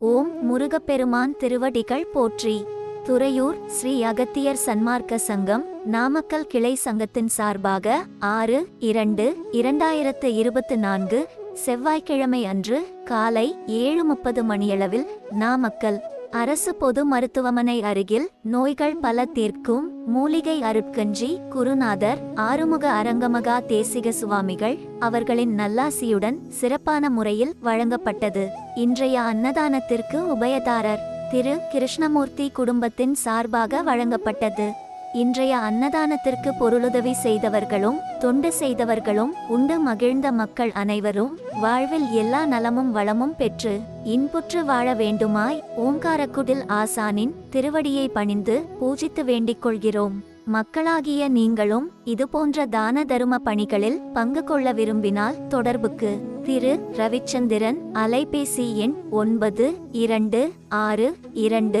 ஓம் முருகப்பெருமான் திருவடிகள் போற்றி. துறையூர் ஸ்ரீ அகத்தியர் சன்மார்க்க சங்கம் நாமக்கல் கிளை சங்கத்தின் சார்பாக ஆறு இரண்டு இரண்டாயிரத்து இருபத்து நான்கு செவ்வாய்க்கிழமை அன்று காலை ஏழு முப்பது மணியளவில் நாமக்கல் அரசு பொது மருத்துவமனை அருகில் நோய்கள் பல தீர்க்கும் மூலிகை அருட்கஞ்சி குருநாதர் ஆறுமுக அரங்கமகா தேசிக சுவாமிகள் அவர்களின் நல்லாசியுடன் சிறப்பான முறையில் வழங்கப்பட்டது. இன்றைய அன்னதானத்திற்கு உபயதாரர் திரு கிருஷ்ணமூர்த்தி குடும்பத்தின் சார்பாக வழங்கப்பட்டது. இன்றைய அன்னதானத்திற்கு பொருளுதவி செய்தவர்களும் தொண்டு செய்தவர்களும் உண்டு மகிழ்ந்த மக்கள் அனைவரும் வாழ்வில் எல்லா நலமும் வளமும் பெற்று இன்புற்று வாழ வேண்டுமாய் ஓங்காரக்குடில் ஆசானின் திருவடியை பணிந்து பூஜித்து வேண்டிக் கொள்கிறோம். மக்களாகிய நீங்களும் இதுபோன்ற தான தரும பணிகளில் பங்கு கொள்ள விரும்பினால் தொடர்புக்கு திரு. ரவிச்சந்திரன் அலைபேசி எண் ஒன்பது இரண்டு ஆறு இரண்டு